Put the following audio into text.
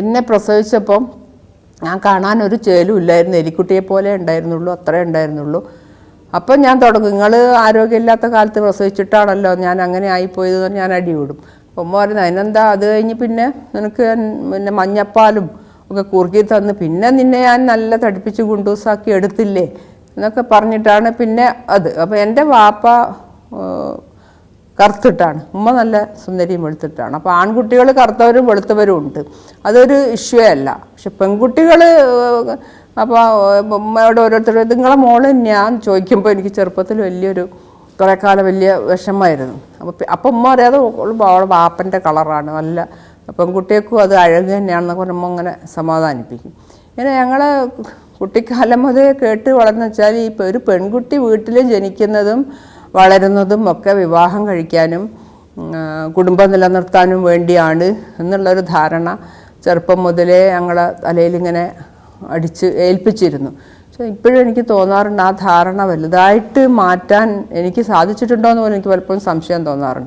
എന്നെ പ്രസവിച്ചപ്പം ഞാൻ കാണാൻ ഒരു ചേലും ഇല്ലായിരുന്നു. എലിക്കുട്ടിയെ പോലെ ഉണ്ടായിരുന്നുള്ളൂ അത്രേ ഉണ്ടായിരുന്നുള്ളൂ. അപ്പം ഞാൻ തുടങ്ങും. നിങ്ങൾ ആരോഗ്യമില്ലാത്ത കാലത്ത് പ്രസവിച്ചിട്ടാണല്ലോ ഞാൻ അങ്ങനെ ആയിപ്പോയത് ഞാൻ അടി വിടും അപ്പം ഉമ്മ പറയുന്നത് അതിനെന്താ? അത് കഴിഞ്ഞ് പിന്നെ നിനക്ക് പിന്നെ മഞ്ഞപ്പാലും ഒക്കെ കുറുക്കി തന്ന് പിന്നെ നിന്നെ ഞാൻ നല്ല തടിപ്പിച്ച് കുണ്ടൂസാക്കി എടുത്തില്ലേ? എന്നൊക്കെ പറഞ്ഞിട്ടാണ് പിന്നെ അത്. അപ്പോൾ എന്റെ വാപ്പ കറുത്തിട്ടാണ്. ഉമ്മ നല്ല സുന്ദരിയും വെളുത്തിട്ടാണ്. അപ്പോൾ ആൺകുട്ടികൾ കറുത്തവരും വെളുത്തവരും ഉണ്ട്. അതൊരു ഇഷ്യൂ അല്ല. പക്ഷെ പെൺകുട്ടികൾ അപ്പോൾ ഉമ്മയോട് ഓരോരുത്തർ നിങ്ങളെ മോൾ ഞാൻ ചോദിക്കുമ്പോൾ എനിക്ക് ചെറുപ്പത്തിൽ വലിയൊരു കുറേ കാലം വലിയ വിഷമമായിരുന്നു. അപ്പോൾ അപ്പം ഉമ്മ അറിയാതെ അവളെ വാപ്പന്റെ കളറാണ്. നല്ല പെൺകുട്ടികൾക്കും അത് അഴക് തന്നെയാണെന്നൊക്കെ പറയുമ്പോൾ അങ്ങനെ സമാധാനിപ്പിക്കും. ഇങ്ങനെ ഞങ്ങൾ കുട്ടിക്കാലം മുതലേ കേട്ട് വളർന്നു വെച്ചാൽ ഈ ഒരു പെൺകുട്ടി വീട്ടിൽ ജനിക്കുന്നതും വളരുന്നതും ഒക്കെ വിവാഹം കഴിക്കാനും കുടുംബം നിലനിർത്താനും വേണ്ടിയാണ് എന്നുള്ളൊരു ധാരണ ചെറുപ്പം മുതലേ ഞങ്ങളെ തലയിലിങ്ങനെ അടിച്ച് ഏൽപ്പിച്ചിരുന്നു. പക്ഷെ ഇപ്പോഴും എനിക്ക് തോന്നാറുണ്ട് ആ ധാരണ വലുതായിട്ട് മാറ്റാൻ എനിക്ക് സാധിച്ചിട്ടുണ്ടോ എന്ന് പോലും എനിക്ക് പലപ്പോഴും സംശയം തോന്നാറുണ്ട്.